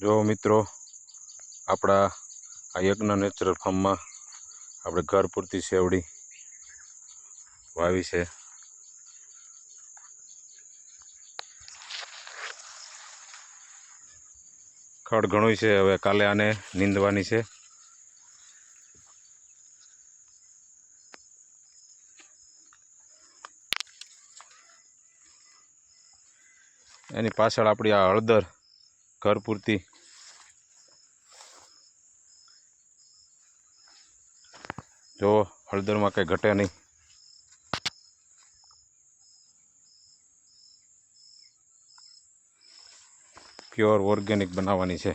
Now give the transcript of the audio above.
જો મિત્રો, આપણા આ યજ્ઞ નેચરલ ફાર્મમાં આપણે ઘર પૂરતી શેવડી વાવી છે. ખડ ઘણું છે, હવે કાલે આને નીંદવાની છે. એની પાછળ આપણી આ હળદર ઘર પૂરતી જો હળદરમાં કંઈ ઘટે નહીં. પ્યોર ઓર્ગેનિક બનાવવાની છે.